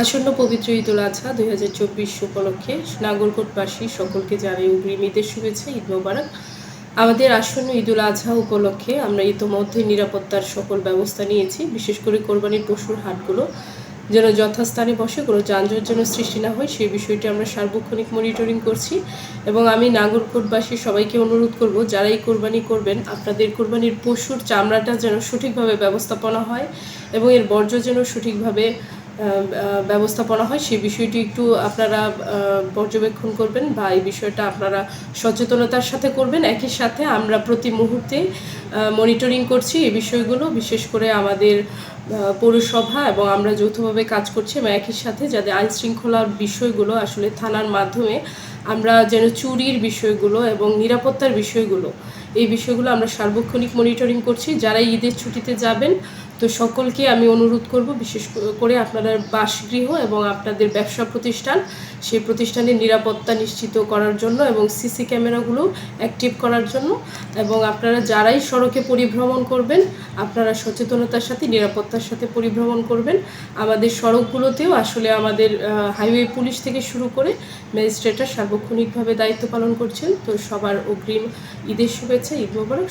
আসন্ন পবিত্র ঈদুল আজহা দুই হাজার চব্বিশ উপলক্ষে নাগরকোটবাসী সকলকে জানাই অগ্রিম ঈদের শুভেচ্ছা, ঈদ মোবারক। আমাদের আসন্ন ঈদুল আজহা উপলক্ষে আমরা ইতোমধ্যে নিরাপত্তার সকল ব্যবস্থা নিয়েছি, বিশেষ করে কোরবানির পশুর হাটগুলো। যেন যথাস্থানে বসে, কোনো যানজট যেন সৃষ্টি না হয়, সেই বিষয়টি আমরা সার্বক্ষণিক মনিটরিং করছি এবং আমি নাগরকোটবাসী সবাইকে অনুরোধ করব, যারাই কোরবানি করবেন, আপনাদের কোরবানির পশুর চামড়াটা যেন সঠিকভাবে ব্যবস্থাপনা হয় এবং এর বর্জ্য যেন সঠিকভাবে ব্যবস্থাপনা হয়, সেই বিষয়টি একটু আপনারা পর্যবেক্ষণ করবেন বা এই বিষয়টা আপনারা সচেতনতার সাথে করবেন। একই সাথে আমরা প্রতি মুহূর্তে মনিটরিং করছি এই বিষয়গুলো, বিশেষ করে আমাদের পৌরসভা এবং আমরা যৌথভাবে কাজ করছি এবং একই সাথে যাদের আইন শৃঙ্খলার বিষয়গুলো আসলে থানার মাধ্যমে আমরা যেন চুরির বিষয়গুলো এবং নিরাপত্তার বিষয়গুলো এই বিষয়গুলো আমরা সার্বক্ষণিক মনিটরিং করছি। যারা ঈদের ছুটিতে যাবেন, তো সকলকে আমি অনুরোধ করব, বিশেষ করে আপনারা বাসগৃহ এবং আপনাদের ব্যবসা প্রতিষ্ঠান, সেই প্রতিষ্ঠানের নিরাপত্তা নিশ্চিত করার জন্য এবং সিসি ক্যামেরাগুলো অ্যাক্টিভ করার জন্য। এবং আপনারা যারাই সড়কে পরিভ্রমণ করবেন, আপনারা সচেতনতার সাথে, নিরাপত্তার সাথে পরিভ্রমণ করবেন। আমাদের সড়কগুলোতেও আসলে আমাদের হাইওয়ে পুলিশ থেকে শুরু করে ম্যাজিস্ট্রেটরা সার্বক্ষণিকভাবে দায়িত্ব পালন করছেন। তো সবার অগ্রিম ঈদের শুভেচ্ছা ঈদ মোবারক